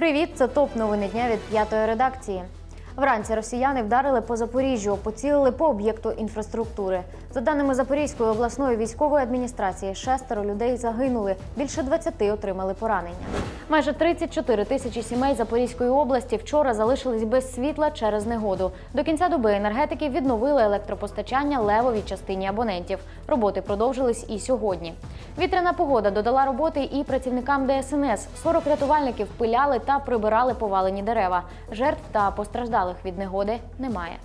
Привіт, це топ новини дня від п'ятої редакції. Вранці росіяни вдарили по Запоріжжю, поцілили по об'єкту інфраструктури. За даними Запорізької обласної військової адміністрації, шестеро людей загинули, більше 20 отримали поранення. Майже 34 тисячі сімей Запорізької області вчора залишились без світла через негоду. До кінця доби енергетики відновили електропостачання левовій частині абонентів. Роботи продовжились і сьогодні. Вітряна погода додала роботи і працівникам ДСНС. 40 рятувальників пиляли та прибирали повалені дерева. Жертв та постраждалих від негоди немає.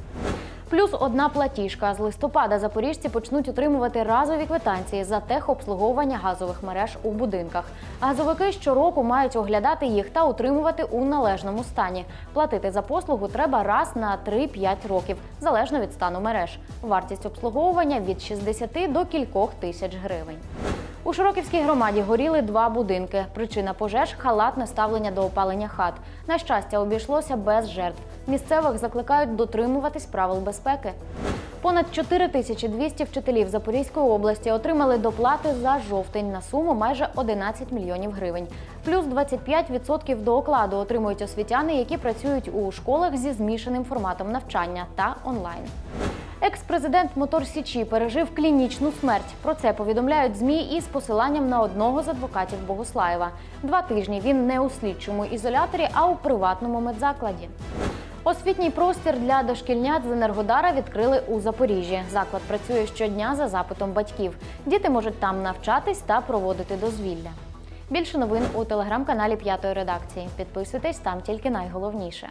Плюс одна платіжка. З листопада запоріжці почнуть отримувати разові квитанції за техобслуговування газових мереж у будинках. Газовики щороку мають оглядати їх та утримувати у належному стані. Платити за послугу треба раз на 3-5 років, залежно від стану мереж. Вартість обслуговування від 60 до кількох тисяч гривень. У Широківській громаді горіли два будинки. Причина пожеж халатне ставлення до опалення хат. На щастя, обійшлося без жертв. Місцевих закликають дотримуватись правил безпеки. Понад 4200 вчителів Запорізької області отримали доплати за жовтень на суму майже 11 мільйонів гривень. Плюс 25% до окладу отримують освітяни, які працюють у школах зі змішаним форматом навчання та онлайн. Екс-президент Мотор Січі пережив клінічну смерть. Про це повідомляють змі із посиланням на одного з адвокатів Богуслаєва. Два тижні він не у слідчому ізоляторі, а у приватному медзакладі. Освітній простір для дошкільнят з Енергодара відкрили у Запоріжжі. Заклад працює щодня за запитом батьків. Діти можуть там навчатись та проводити дозвілля. Більше новин у телеграм-каналі П'ятої редакції. Підписуйтесь там тільки найголовніше.